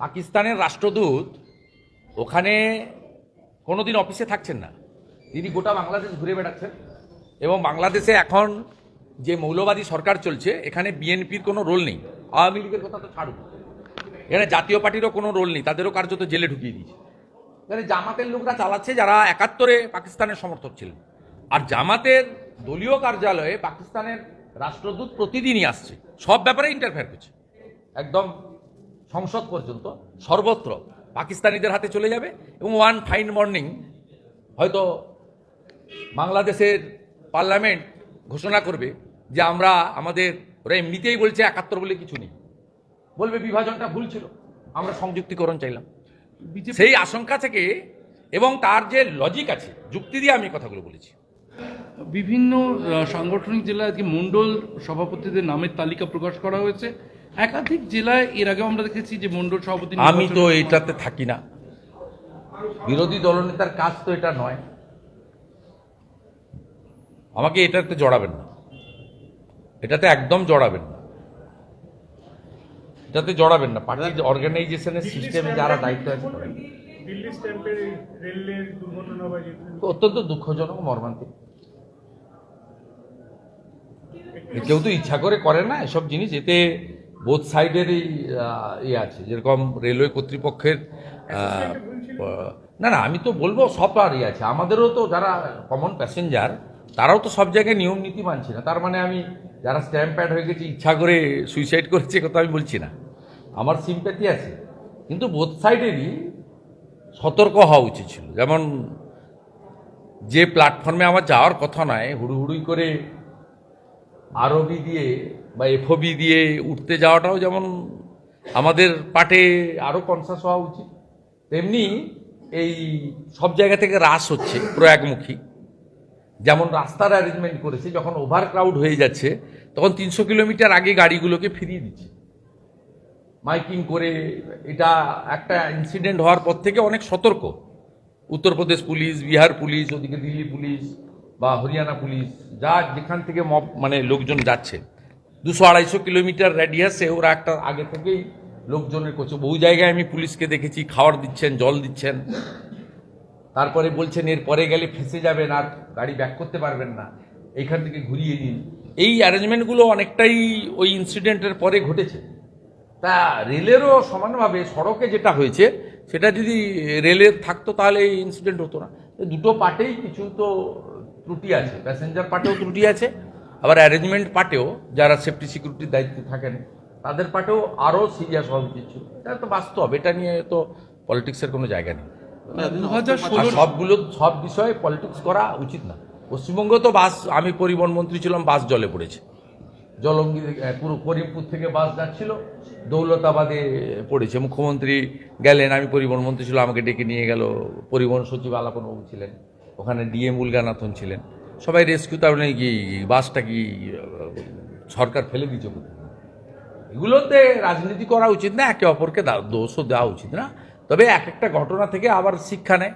পাকিস্তানের রাষ্ট্রদূত ওখানে কোনোদিন অফিসে থাকছেন না। তিনি গোটা বাংলাদেশ ঘুরে বেড়াচ্ছেন এবং বাংলাদেশে এখন যে মৌলবাদী সরকার চলছে, এখানে বিএনপির কোনো রোল নেই। আওয়ামী লীগের কথা তো ছাড়ুন। এখানে জাতীয় পার্টিরও কোনো রোল নেই, তাদেরও কার্যত জেলে ঢুকিয়ে দিয়েছে। এখানে জামাতের লোকরা চালাচ্ছে যারা একাত্তরে পাকিস্তানের সমর্থক ছিলেন। আর জামাতের দলীয় কার্যালয়ে পাকিস্তানের রাষ্ট্রদূত প্রতিদিনই আসছে। সব ব্যাপারে ইন্টারফেয়ার করছে। একদম সংসদ পর্যন্ত সর্বত্র পাকিস্তানিদের হাতে চলে যাবে এবং ওয়ান ফাইন মর্নিং হয়তো বাংলাদেশের পার্লামেন্ট ঘোষণা করবে যে আমরা আমাদের ওরা এমনিতেই বলছে একাত্তর বলে কিছু নেই। বলবে বিভাজনটা ভুল ছিল আমরা সংযুক্তিকরণ চাইলাম। সেই আশঙ্কা থেকে এবং তার যে লজিক আছে যুক্তি দিয়ে আমি কথাগুলো বলেছি। বিভিন্ন সাংগঠনিক জেলায় আজকে মন্ডল সভাপতিদের নামের তালিকা প্রকাশ করা হয়েছে। একাধিক জেলায় এর আগেও আমরা দেখেছি যে মন্ডল সভাপতি আমি তো এটাতে থাকি না। বিরোধী দলনেতার কাজ তো এটা নয়। আমাকে এটাতে জড়াবেন না। এটাতে একদম জড়াবেন না। এটাতে জড়াবেন না। পার্টির অর্গানাইজেশনের সিস্টেমে যারা দায়িত্ব আছে অত্যন্ত দুঃখজনক মর্মান্তিক। কেউ তো ইচ্ছা করে করে না এসব জিনিস। এতে বোথ সাইডেরই ইয়ে আছে। যেরকম রেলওয়ে কর্তৃপক্ষের না না আমি তো বলব সব সবারই আছে। আমাদেরও তো যারা কমন প্যাসেঞ্জার তারাও তো সব জায়গায় নিয়ম নীতি মানছে না। তার মানে আমি যারা স্ট্যাম্প প্যাড হয়ে গেছে ইচ্ছা করে সুইসাইড করেছে কথা আমি বলছি না। আমার সিম্প্যাথি আছে। কিন্তু বোথ সাইডেরই সতর্ক হওয়া উচিত ছিল। যেমন যে প্ল্যাটফর্মে আমার যাওয়ার কথা নয় হুড়ুহুড়ি করে আরবি দিয়ে বা এফওবি দিয়ে উঠতে যাওয়াটাও যেমন আমাদের পাটে আরও কনসাস হওয়া উচিত, তেমনি এই সব জায়গা থেকে হ্রাস হচ্ছে প্রয়াগমুখী। যেমন রাস্তার অ্যারেঞ্জমেন্ট করেছে, যখন ওভার ক্রাউড হয়ে যাচ্ছে, তখন তিনশো কিলোমিটার আগে গাড়িগুলোকে ফিরিয়ে দিচ্ছে। মাইকিং করে এটা একটা ইনসিডেন্ট হওয়ার পর থেকে অনেক সতর্ক। উত্তরপ্রদেশ পুলিশ, বিহার পুলিশ, ওদিকে দিল্লি পুলিশ বা হরিয়ানা পুলিশ, যা যেখান থেকে মব মানে লোকজন যাচ্ছে। দুশো আড়াইশো কিলোমিটার রেডিয়াসে ওরা একটা আগে থেকেই লোকজনের করছে বহু জায়গায় আমি পুলিশকে দেখেছি, খাওয়ার দিচ্ছেন, জল দিচ্ছেন। তারপরে বলছেন, এর পরে গেলে ফেসে যাবেন আর গাড়ি ব্যাক করতে পারবেন না। এইখান থেকে ঘুরিয়ে দিন এই অ্যারেঞ্জমেন্টগুলো অনেকটাই ওই ইনসিডেন্টের পরে ঘটেছে। তা রেলেরও সমানভাবে সড়কে যেটা হয়েছে, সেটা যদি রেলের থাকতো তাহলে এই ইনসিডেন্ট হতো না। দুটো পার্টেই কিছু তো ত্রুটি আছে প্যাসেঞ্জার পার্টেও ত্রুটি আছে আবার অ্যারেঞ্জমেন্ট পার্টেও যারা সেফটি সিকিউরিটির দায়িত্বে থাকেন তাদের পার্টেও আরও সিরিয়াস হওয়া উচিত ছিল এটা তো বাস্তব এটা নিয়ে তো পলিটিক্সের কোনো জায়গা নেই। সবগুলো সব বিষয়ে পলিটিক্স করা উচিত না। পশ্চিমবঙ্গ তো বাস আমি পরিবহন মন্ত্রী ছিলাম বাস জলে পড়েছে। জলঙ্গি পুরো করিমপুর থেকে বাস যাচ্ছিল দৌলতাবাদে পড়েছে। মুখ্যমন্ত্রী গেলেন আমি পরিবহন মন্ত্রী ছিল আমাকে ডেকে নিয়ে গেল। পরিবহন সচিব আলাপনবাবু ছিলেন। ওখানে ডিএম উলগানাথন ছিলেন। সবাই রেস্কিউ তার মানে কি, বাসটা কি, সরকার ফেলে দিয়েছে এগুলোতে রাজনীতি করা উচিত না, একে অপরকে দোষও দেওয়া উচিত না। তবে এক একটা ঘটনা থেকে আবার শিক্ষা নেয়।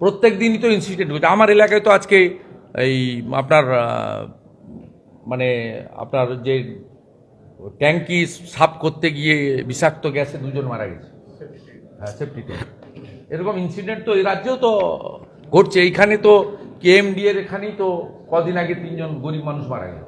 প্রত্যেক দিনই তো ইনসিডেন্ট হচ্ছে আমার এলাকায় তো আজকে এই আপনার মানে আপনার যে ট্যাঙ্কি সাফ করতে গিয়ে বিষাক্ত গ্যাসে দুজন মারা গেছে। হ্যাঁ সেফটি ট্যাঙ্ক। এরকম ইনসিডেন্ট তো এই রাজ্যেও তো ঘটছে। এইখানে তো কেএমডি এর এখানেই তো কদিন আগে তিনজন গরিব মানুষ মারা গেল